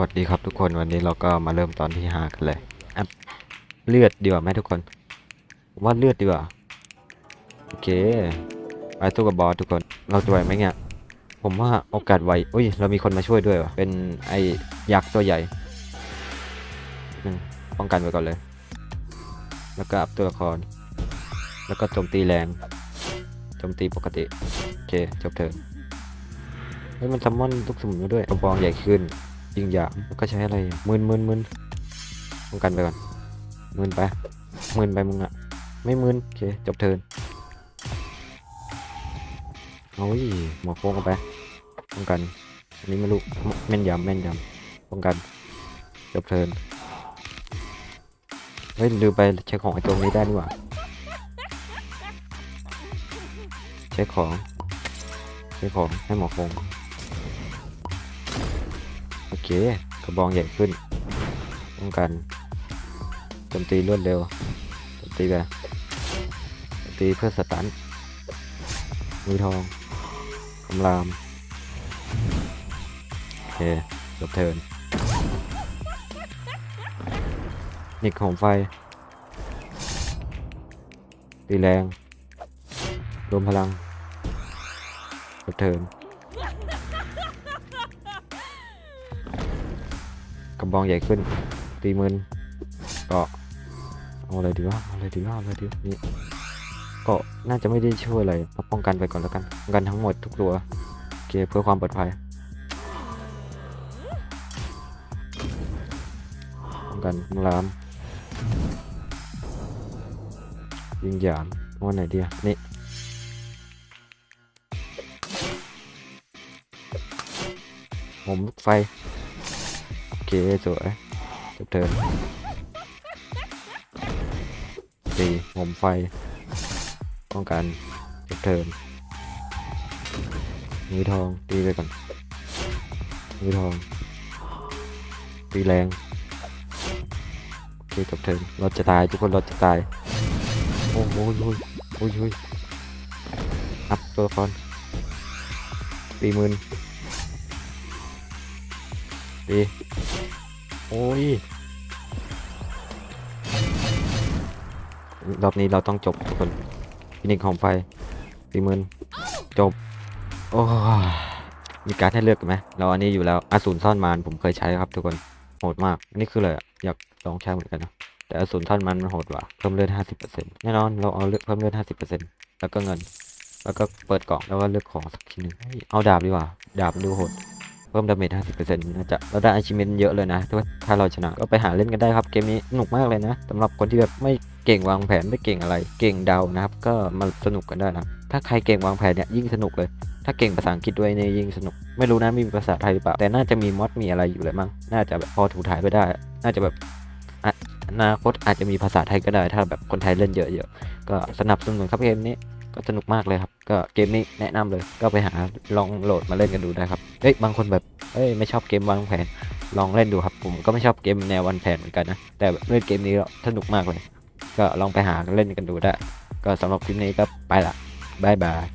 วัสดีครับทุกคนวันนี้เราก็มาเริ่มตอนที่ห้ากันเลยอะเลือดดีกว่าไหมทุกคนผมว่าเลือดดีกว่าโอเคไปสู้กับบอสทุกคนเราจะไหวไหมเนี่ยผมว่าโอกาสไหวอุ้ยเรามีคนมาช่วยด้วยวะเป็นไอ้ยักษ์ตัวใหญ่อืมป้องกันไว้ก่อนเลย แล้วก็อัพตัวละคร แล้วก็โจมตีแรงโจมตีปกติโอเคจบเทิร์นเฮ้ยมันซัมมอนลูกสมุนมาด้วยกระบองใหญ่ขึ้น ยิงหยามก็ใช้อะไรหมื่นหมื่นหมื่นป้องกันไปก่อนหมื่นไปหมื่นไปมึงอะไม่หมื่นโอเคจบเทินโอ้ยหมอโค้งกันไปป้องกันอันนี้ไม่รู้แม่นยำแม่นยำป้องกันจบเทินเฮ้ยลืมไปเช็คของไอ้ตรงนี้ได้นี่หว่าเช็คของเช็คของให้หมอโค้ง เคกระบองใหญ่ขึ้นป้องกันโจมตีรวดเร็วโจมตีไปโจมตีเพื่อสตันมือทองคำรามโอเคจบเทินนิกของไฟ ตีแรง รวมพลังจบเทิน ระบองใหญ่ขึ้น ตีมืนก็เอาอะไรดีวะเอาอะไรดีวะเอาอะไรดีวะนี่ก็น่าจะไม่ได้ช่วยอะไรป้องกันไปก่อนแล้วกันป้องกันทั้งหมดทุกตัวโอเคเพื่อความปลอดภัยป้องกันลามยิงหยามว่าไหนดีอะนี่ผมลูกไฟ เคสวยจบเทิร์นตีงมไฟป้องกันจบเทิร์นมือทองตีไปก่อนมือทองตีแรงโอเคจบเทิร์นเราจะตายทุกคนเราจะตายโอ้โหโอ้ยโอ้ยโอ้ยอัพตัวละครตีมืน ตีโอ้ยรอบนี้เราต้องจบทุกคนฟินิกของไฟสี่หมื่นจบ โอ้ยมีการให้เลือกไหมเราอันนี้อยู่แล้วอสูรซ่อนมารผมเคยใช้ครับทุกคน โหดมาก อันนี้คืออะไรอยากลองใช้เหมือนกันนะ แต่อสูรซ่อนมารมันโหดกว่า เพิ่มเลือดห้าสิบเปอร์เซ็นต์แน่นอนเราเอาเลือดเพิ่มเลือดห้าสิบเปอร์เซ็นต์แล้วก็เงิน แล้วก็เปิดกล่องแล้วก็เลือกของสักทีหนึ่งเอาดาบดีกว่า ดาบดูโหด พิ่มดาเมจ50%น่าจะเราได้ achievement เยอะเลยนะถ้าเราชนะก็ไปหาเล่นกันได้ครับเกมนี้สนุกมากเลยนะสำหรับคนที่แบบไม่เก่งวางแผนไม่เก่งอะไร เก่งเดานะครับ ก็มาสนุกกันได้นะถ้าใครเก่งวางแผนเนี่ยยิ่งสนุกเลย ถ้าเก่งภาษาอังกฤษด้วยเนี่ยยิ่งสนุก ไม่รู้นะมีภาษาไทยหรือเปล่า แต่น่าจะมีมอดมีอะไรอยู่เลยมั้งน่าจะแบบพอถูถ่ายไปได้ น่าจะแบบอนาคตอาจจะมีภาษาไทยก็ได้ ถ้าแบบคนไทยเล่นเยอะๆก็สนับสนุนครับเกมนี้ ก็สนุกมากเลยครับ ก็เกมนี้แนะนำเลย ก็ไปหาลองโหลดมาเล่นกันดูได้ครับเอ้ยบางคนแบบเอ้ยไม่ชอบเกมวางแผน ลองเล่นดูครับ ผมก็ไม่ชอบเกมแนววางแผนเหมือนกันนะ แต่เล่นเกมนี้แล้วสนุกมากเลย ก็ลองไปหาเล่นกันดูได้ ก็สำหรับคลิปนี้ก็ไปละบายบาย